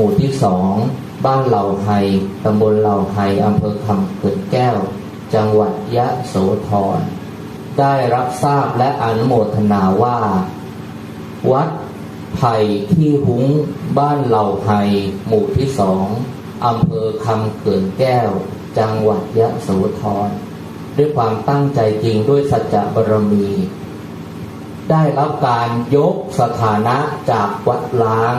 หมู่ที่สองบ้านเหล่าไฮตำบลเหล่าไฮอำเภอคำเกิดแก้ว จังหวัดยะโสธร ได้รับทราบและอนุโมทนาว่า วัดไผ่ที่หุงบ้านเหล่าไฮหมู่ที่สองอำเภอคำเกิดแก้ว จังหวัดยะโสธร ด้วยความตั้งใจจริงด้วยสัจจะบารมี ได้รับการยกสถานะจากวัดล้าง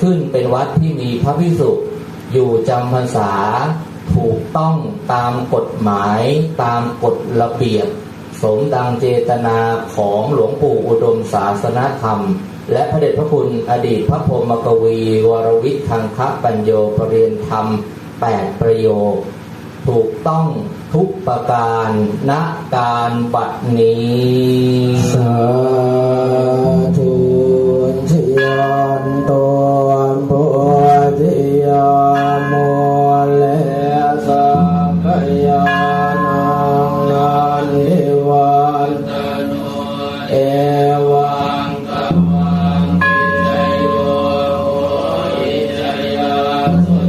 ขึ้นเป็นวัดที่มีพระพิสุอยู่จำพรรษาถูกต้องตามกฎหมายตามกฎระเบียบ สมดังเจตนาของหลวงปู่อุดมศาสนธรรม และพระเดชพระคุณอดีตพระพรมกวี วรวิทังคะปัญโยปรเรียนธรรมแปดประโยค ถูกต้องทุกประการณการบัดนี้ สาธุ เอวังกัมมังอิจโยอิจยาสุ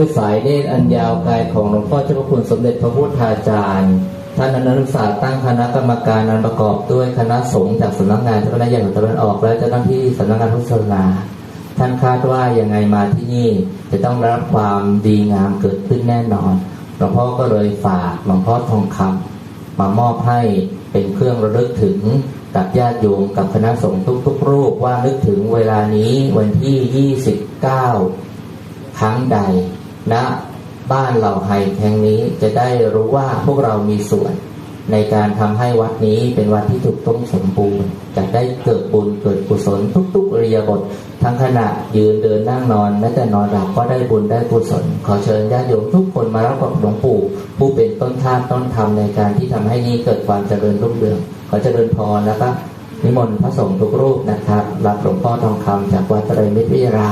ด้วยสายเนตรอันยาวไกลของหลวงพ่อเจ้าพระคุณสมเด็จพระพุทธาจารย์ท่านอนันตศาสตร์ตั้งคณะกรรมการอันประกอบด้วยคณะสงฆ์จากสำนักงานเจ้าคณะใหญ่ตะวันออก และเจ้าหน้าที่สำนักงานพุทธศาสนาท่านคาดว่ายังไงมาที่นี่จะต้องรับความดีงามเกิดขึ้นแน่นอนหลวงพ่อก็เลยฝากหลวงพ่อทองคำมามอบให้เป็นเครื่องระลึกถึงกับญาติโยมกับคณะสงฆ์ทุกๆรูปว่านึกถึงเวลานี้วันที่ 29 ครั้งใด ณบ้านเหล่าไฮแห่งนี้จะได้รู้ว่าพวกเรามีส่วน ในการทำให้วัดนี้เป็นวัดที่ถูกต้องสมบูรณ์จะได้เกิดบุญเกิดกุศลทุกๆอริยบท ทั้งขณะยืนเดินนั่งนอนแม้แต่นอนหลับก็ได้บุญได้กุศล ขอเชิญญาติโยมทุกคนมารับกับหลวงปู่ ผู้เป็นต้นท่าต้นธรรมในการที่ทำให้นี้เกิดความเจริญรุ่งเรืองขอเจริญพรแล้วก็นิมนต์พระสงฆ์ทุกรูปนะครับ รับหลวงพ่อทองคำจากวัดไตรมิตรวิรา